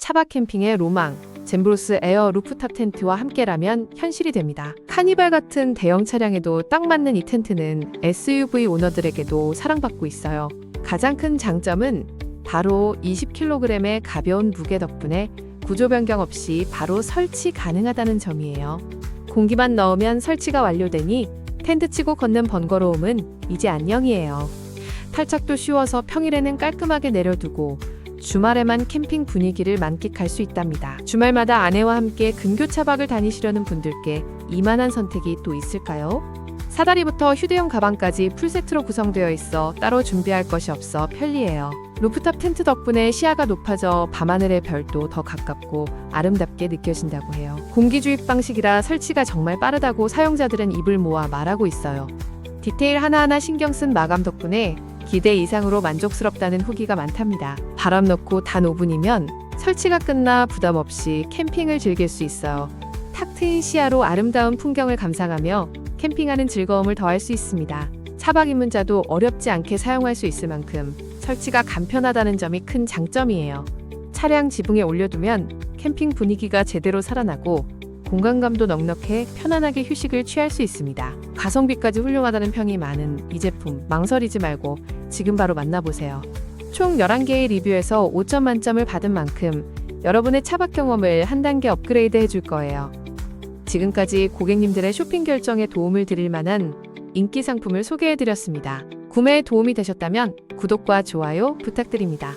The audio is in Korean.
차박 캠핑의 로망, 젠브로스 에어 루프탑 텐트와 함께라면 현실이 됩니다. 카니발 같은 대형 차량에도 딱 맞는 이 텐트는 SUV 오너들에게도 사랑받고 있어요. 가장 큰 장점은 바로 20kg의 가벼운 무게 덕분에 구조 변경 없이 바로 설치 가능하다는 점이에요. 공기만 넣으면 설치가 완료되니 텐트 치고 걷는 번거로움은 이제 안녕이에요. 탈착도 쉬워서 평일에는 깔끔하게 내려두고 주말에만 캠핑 분위기를 만끽할 수 있답니다. 주말마다 아내와 함께 근교 차박을 다니시려는 분들께 이만한 선택이 또 있을까요? 사다리부터 휴대용 가방까지 풀세트로 구성되어 있어 따로 준비할 것이 없어 편리해요. 루프탑 텐트 덕분에 시야가 높아져 밤하늘의 별도 더 가깝고 아름답게 느껴진다고 해요. 공기 주입 방식이라 설치가 정말 빠르다고 사용자들은 입을 모아 말하고 있어요. 디테일 하나하나 신경 쓴 마감 덕분에 기대 이상으로 만족스럽다는 후기가 많답니다. 바람 넣고 단 5분이면 설치가 끝나 부담 없이 캠핑을 즐길 수 있어요. 탁 트인 시야로 아름다운 풍경을 감상하며 캠핑하는 즐거움을 더할 수 있습니다. 차박 입문자도 어렵지 않게 사용할 수 있을 만큼 설치가 간편하다는 점이 큰 장점이에요. 차량 지붕에 올려두면 캠핑 분위기가 제대로 살아나고 공간감도 넉넉해 편안하게 휴식을 취할 수 있습니다. 가성비까지 훌륭하다는 평이 많은 이 제품 망설이지 말고 지금 바로 만나보세요. 총 11개의 리뷰에서 5점 만점을 받은 만큼 여러분의 차박 경험을 한 단계 업그레이드 해줄 거예요. 지금까지 고객님들의 쇼핑 결정에 도움을 드릴 만한 인기 상품을 소개해드렸습니다. 구매에 도움이 되셨다면 구독과 좋아요 부탁드립니다.